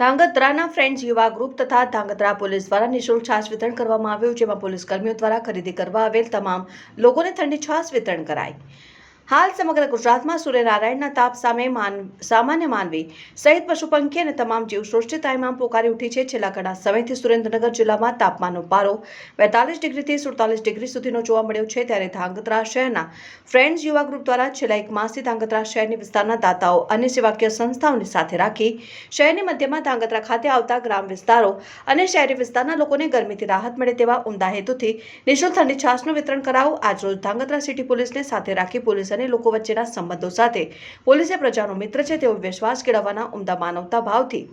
ધાંગધ્રાના friends યુવા group તથા Dhrangadhra police દ્વારા નિઃશુલ્ક છાશ વિતરણ કરવામાં આવ્યું, જેમાં પોલીસ કર્મીઓ દ્વારા ખરીદી કરવા આવેલ તમામ લોકોને ઠંડી છાશ વિતરણ કરાઈ. હાલ સમગ્ર ગુજરાતમાં સૂર્યનારાયણના તાપ સામે માન, સામાન્ય માનવી સહિત પશુ પંખી અને તમામ જીવસૃષ્ટિ તાઇમામ પોકારી ઉઠી છે. છેલ્લા ઘણા સમયથી સુરેન્દ્રનગર જિલ્લામાં તાપમાનનો પારો બેતાલીસ ડિગ્રીથી સુડતાલીસ ડિગ્રી સુધીનો જોવા મળ્યો છે. ત્યારે ધાંગધ્રા શહેરના ફ્રેન્ડ્સ યુવા ગ્રુપ દ્વારા છેલ્લા એક માસથી ધાંગધ્રા શહેરની વિસ્તારના દાતાઓ અને સેવાકીય સંસ્થાઓની સાથે રાખી શહેરની મધ્યમાં ધાંગધ્રા ખાતે આવતા ગ્રામ વિસ્તારો અને શહેરી વિસ્તારના લોકોને ગરમીથી રાહત મળે તેવા ઉમદા હેતુથી નિઃશુલ્ક ઠંડી છાશનું વિતરણ કરાવું. આજરોજ ધાંગધ્રા સિટી પોલીસને સાથે રાખી પોલીસ અને લોકો વચ્ચેના સંબંધો સાથે. પોલીસે પ્રજાનો મિત્ર છે તેવો વિશ્વાસ કેળવવાના ઉમદા માનવતા ભાવથી.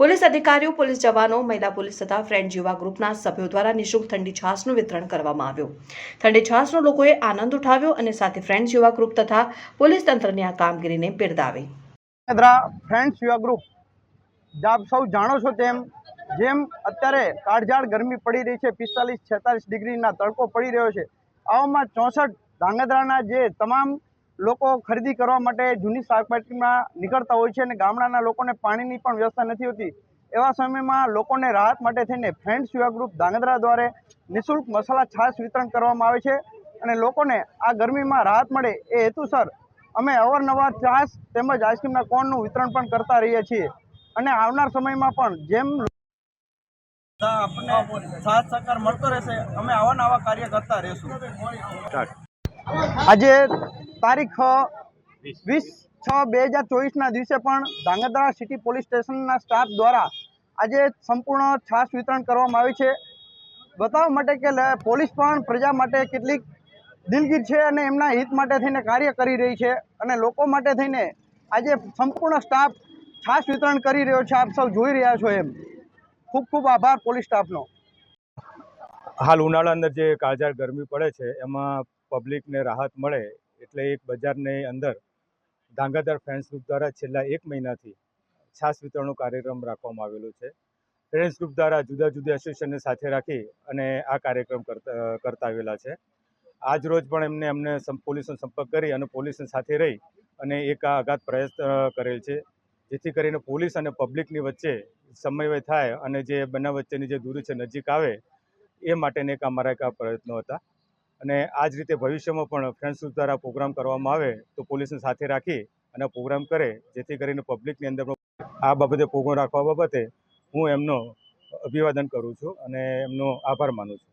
પોલીસ અધિકારીઓ, પોલીસ જવાનો, મહિલા પોલીસ તથા ફ્રેન્ડ યુવા ગ્રુપના સભ્યો દ્વારા નિઃશુલ્ક ઠંડી છાસનું વિતરણ કરવામાં આવ્યું. ઠંડી છાસનો લોકોએ આનંદ ઉઠાવ્યો અને સાથે ફ્રેન્ડ યુવા ગ્રુપ તથા પોલીસ તંત્રની આ કામગીરીને બિરદાવી. ફ્રેન્ડ્સ યુવા ગ્રુપ, આપ સૌ જાણો છો તેમ, જેમ અત્યારે કાળઝાળ ગરમી પડી રહી છે, પિસ્તાલીસ છેતાલીસ ડિગ્રીના તડકો પડી રહ્યો છે, આવામાં ચોસઠ ધાંગધ્રાના જે તમામ લોકો ખરીદી કરવા માટે જૂની શાકભાજીમાં નીકળતા હોય છે અને ગામડાના લોકોને પાણીની પણ વ્યવસ્થા નથી હોતી. એવા સમયમાં લોકોને રાહત માટે થઈને ફ્રેન્ડ્સ યુવા ગ્રુપ ધાંગધ્રા દ્વારા નિઃશુલ્ક મસાલા છાશ વિતરણ કરવામાં આવે છે અને લોકોને આ ગરમીમાં રાહત મળે એ હેતુસર અમે અવારનવાર છાશ તેમજ આઈસ્ક્રીમના કોનનું વિતરણ પણ કરતા રહીએ છીએ. અને આવનાર સમયમાં પણ જેમ આપણને સાથ સહકાર મળતો રહેશે અમે આવા નવા કાર્ય કરતા રહીશું. આજે તારીખ, વીસ છ બે હજાર ચોવીસના દિવસે પણ ધાંગધ્રા સિટી પોલીસ સ્ટેશનના સ્ટાફ દ્વારા આજે સંપૂર્ણ છાશ વિતરણ કરવામાં આવ્યું છે. બતાવવા માટે કે પોલીસ પણ પ્રજા માટે કેટલીક દિલગીર છે અને એમના હિત માટે થઈને કાર્ય કરી રહી છે અને લોકો માટે થઈને આજે સંપૂર્ણ સ્ટાફ છાશ વિતરણ કરી રહ્યો છે. આપ સૌ જોઈ રહ્યા છો એમ. ખૂબ ખૂબ આભાર પોલીસ સ્ટાફનો. હાલ ઉનાળા અંદર જે કાળઝાળ ગરમી પડે છે, એમાં પબ્લિકને રાહત મળે એટલે એક બજારની અંદર ધાંગાધાર ફ્રેન્ડ્સ ગ્રુપ દ્વારા છેલ્લા એક મહિનાથી છાશ વિતરણનો કાર્યક્રમ રાખવામાં આવેલો છે. ફ્રેન્ડ્સ ગ્રુપ દ્વારા જુદા જુદા એસોસિએશનને સાથે રાખી અને આ કાર્યક્રમ કરતા કરતા આવેલા છે. આજ રોજ પણ એમને અમને પોલીસનો સંપર્ક કરી અને પોલીસની સાથે રહી અને એક આ આઘાત પ્રયાસ કરેલ છે. જેથી કરીને પોલીસ અને પબ્લિકની વચ્ચે સમન્વય થાય અને જે બંને વચ્ચેની જે દૂરી છે, નજીક આવે, એ માટેને એક અમારા એક આ પ્રયત્નો હતા. અને આ જ રીતે ભવિષ્યમાં પણ ફ્રેન્ડ્સ દ્વારા પ્રોગ્રામ કરવામાં આવે તો પોલીસને સાથે રાખી અને પ્રોગ્રામ કરે, જેથી કરીને પબ્લિકની અંદર આ બાબતે પ્રોગ્રામ રાખવા બાબતે હું એમનો અભિવાદન કરું છું અને એમનો આભાર માનું છું.